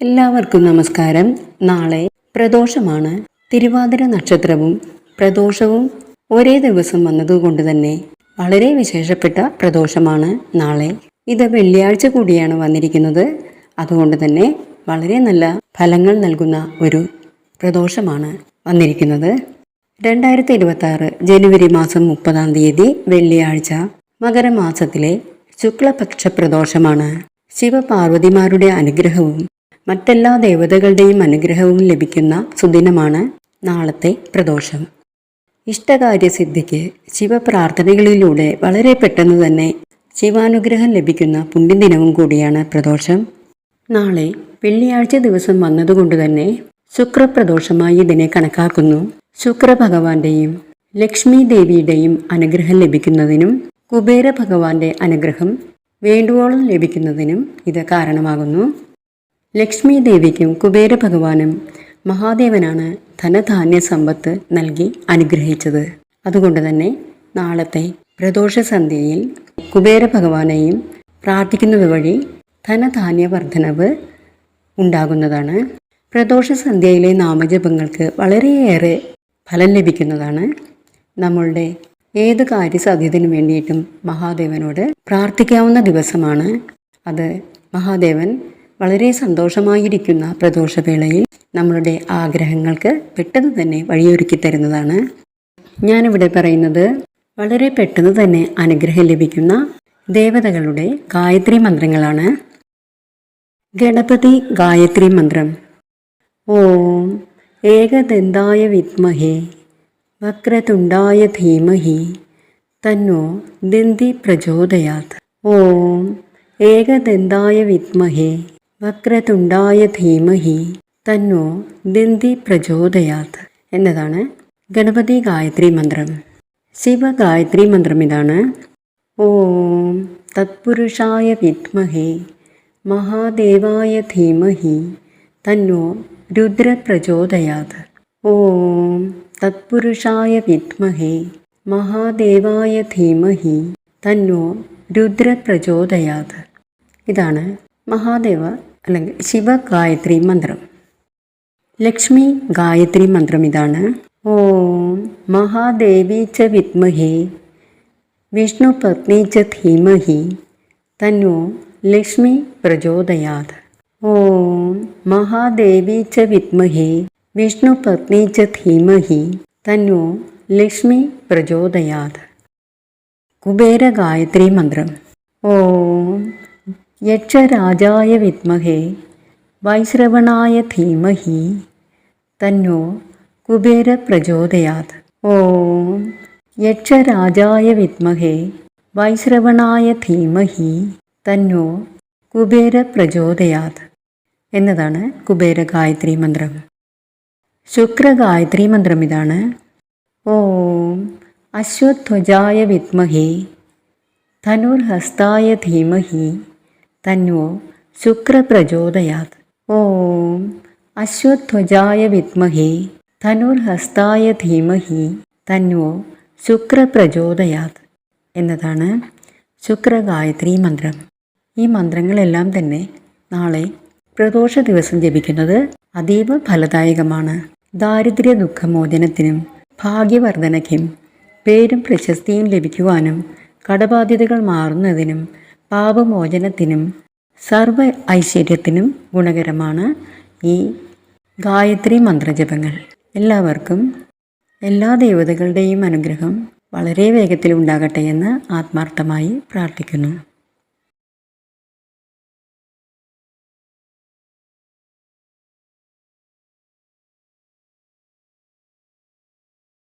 എല്ലാവർക്കും നമസ്കാരം. നാളെ പ്രദോഷമാണ്. തിരുവാതിര നക്ഷത്രവും പ്രദോഷവും ഒരേ ദിവസം വന്നതുകൊണ്ട് തന്നെ വളരെ വിശേഷപ്പെട്ട പ്രദോഷമാണ് നാളെ. ഇത് വെള്ളിയാഴ്ച കൂടിയാണ് വന്നിരിക്കുന്നത്. അതുകൊണ്ട് തന്നെ വളരെ നല്ല ഫലങ്ങൾ നൽകുന്ന ഒരു പ്രദോഷമാണ് വന്നിരിക്കുന്നത്. രണ്ടായിരത്തി ഇരുപത്തി ആറ് ജനുവരി മാസം മുപ്പതാം തീയതി വെള്ളിയാഴ്ച മകരമാസത്തിലെ ശുക്ലപക്ഷ പ്രദോഷമാണ് ശിവപാർവതിമാരുടെ അനുഗ്രഹവും മറ്റെല്ലാ ദേവതകളുടെയും അനുഗ്രഹവും ലഭിക്കുന്ന സുദിനമാണ് നാളത്തെ പ്രദോഷം. ഇഷ്ടകാര്യസിദ്ധിക്ക് ശിവപ്രാർത്ഥനകളിലൂടെ വളരെ പെട്ടെന്ന് തന്നെ ശിവാനുഗ്രഹം ലഭിക്കുന്ന പുണ്യദിനവും കൂടിയാണ് പ്രദോഷം. നാളെ വെള്ളിയാഴ്ച ദിവസം വന്നതുകൊണ്ട് തന്നെ ശുക്രപ്രദോഷമായി ഇതിനെ കണക്കാക്കുന്നു. ശുക്രഭഗവാന്റെയും ലക്ഷ്മി ദേവിയുടെയും അനുഗ്രഹം ലഭിക്കുന്നതിനും കുബേര ഭഗവാന്റെ അനുഗ്രഹം വേണ്ടുവോളം ലഭിക്കുന്നതിനും ഇത് കാരണമാകുന്നു. ലക്ഷ്മി ദേവിക്കും കുബേര ഭഗവാനും മഹാദേവനാണ് ധനധാന്യ സമ്പത്ത് നൽകി അനുഗ്രഹിച്ചത്. അതുകൊണ്ട് തന്നെ നാളത്തെ പ്രദോഷ സന്ധ്യയിൽ കുബേര ഭഗവാനെയും പ്രാർത്ഥിക്കുന്നത് വഴി ധനധാന്യ വർധനവ് ഉണ്ടാകുന്നതാണ്. പ്രദോഷ സന്ധ്യയിലെ നാമജപങ്ങൾക്ക് വളരെയേറെ ഫലം ലഭിക്കുന്നതാണ്. നമ്മളുടെ ഏത് കാര്യസാധ്യതയും വേണ്ടിയിട്ടും മഹാദേവനോട് പ്രാർത്ഥിക്കാവുന്ന ദിവസമാണ്. അത് മഹാദേവൻ വളരെ സന്തോഷമായിരിക്കുന്ന പ്രദോഷവേളയിൽ നമ്മളുടെ ആഗ്രഹങ്ങൾക്ക് പെട്ടെന്ന് തന്നെ വഴിയൊരുക്കി തരുന്നതാണ്. ഞാനിവിടെ പറയുന്നത് വളരെ പെട്ടെന്ന് തന്നെ അനുഗ്രഹം ലഭിക്കുന്ന ദേവതകളുടെ ഗായത്രി മന്ത്രങ്ങളാണ്. ഗണപതി ഗായത്രി മന്ത്രം. ഓം ഏകദന്തായ വിദ്മഹേ വക്രതുണ്ടായ ധീമഹി തന്നോ ദന്തി പ്രചോദയാത്. ഓം ഏകദന്തായ വിദ്മഹേ വക്രതുണ്ടായ ധീമഹി തന്നോ ദന്തി പ്രചോദയാത് എന്നതാണ് ഗണപതി ഗായത്രി മന്ത്രം. ശിവ ഗായത്രി മന്ത്രം ഇതാണ്. ഓം തത്പുരുഷായ വിദ്മഹേ മഹാദേവായ ധീമഹി തന്നോ രുദ്ര പ്രചോദയാത് ഓം തത്പുരുഷായ വിദ്മഹേ മഹാദേവായ ധീമഹി തന്നോ രുദ്ര പ്രചോദയാത് ഇതാണ് മഹാദേവ അല്ലെങ്കിൽ ശിവ ഗായത്രി മന്ത്രം. ലക്ഷ്മി ഗായത്രി മന്ത്രം ഇതാണ്. ഓം മഹാദേവി ച വിത്മഹി വിഷ്ണു പത്നി ച ധീമഹി തന്നോ ലക്ഷ്മി പ്രചോദയാത്. ഓം മഹാദേവി ച വിത്മഹി വിഷ്ണു പത്നി ച ധീമഹി തന്നോ ലക്ഷ്മി പ്രചോദയാത്. കുബേര ഗായത്രി മന്ത്രം. ഓം യക്ഷരാജായ വിദ്മഹേ വൈശ്രവണായ ധീമഹി തന്നോ കുബേര പ്രചോദയാത് ഓം. യക്ഷരാജായ വിദ്മഹേ വൈശ്രവണായ ധീമഹി തന്നോ കുബേര പ്രചോദയാത് എന്നതാണ് കുബേര ഗായത്രി മന്ത്രം. ശുക്ര ഗായത്രി മന്ത്രം ഇതാണ്. ഓം. അശ്വധ്വജായ വിദ്മഹേ ധനുർഹസ്തായ ധീമഹി തന്നോ ശുക്രപ്രചോദയാത്. ഓം അശ്വധ്വജായ വിത്മഹേ ധനുർഹസ്തായ ധീമഹി തന്നോ ശുക്രപ്രചോദയാത് എന്നതാണ് ശുക്രഗായത്രി മന്ത്രം. ഈ മന്ത്രങ്ങളെല്ലാം തന്നെ നാളെ പ്രദോഷ ദിവസം ജപിക്കുന്നത് അതീവ ഫലദായകമാണ്. ദാരിദ്ര്യ ദുഃഖമോചനത്തിനും ഭാഗ്യവർദ്ധനയ്ക്കും പേരും പ്രശസ്തിയും ലഭിക്കുവാനും കടബാധ്യതകൾ മാറുന്നതിനും പാപമോചനത്തിനും സർവ ഐശ്വര്യത്തിനും ഗുണകരമാണ് ഈ ഗായത്രി മന്ത്രജപങ്ങൾ. എല്ലാവർക്കും എല്ലാ ദേവതകളുടെയും അനുഗ്രഹം വളരെ വേഗത്തിൽ ഉണ്ടാകട്ടെ എന്ന് ആത്മാർത്ഥമായി പ്രാർത്ഥിക്കുന്നു.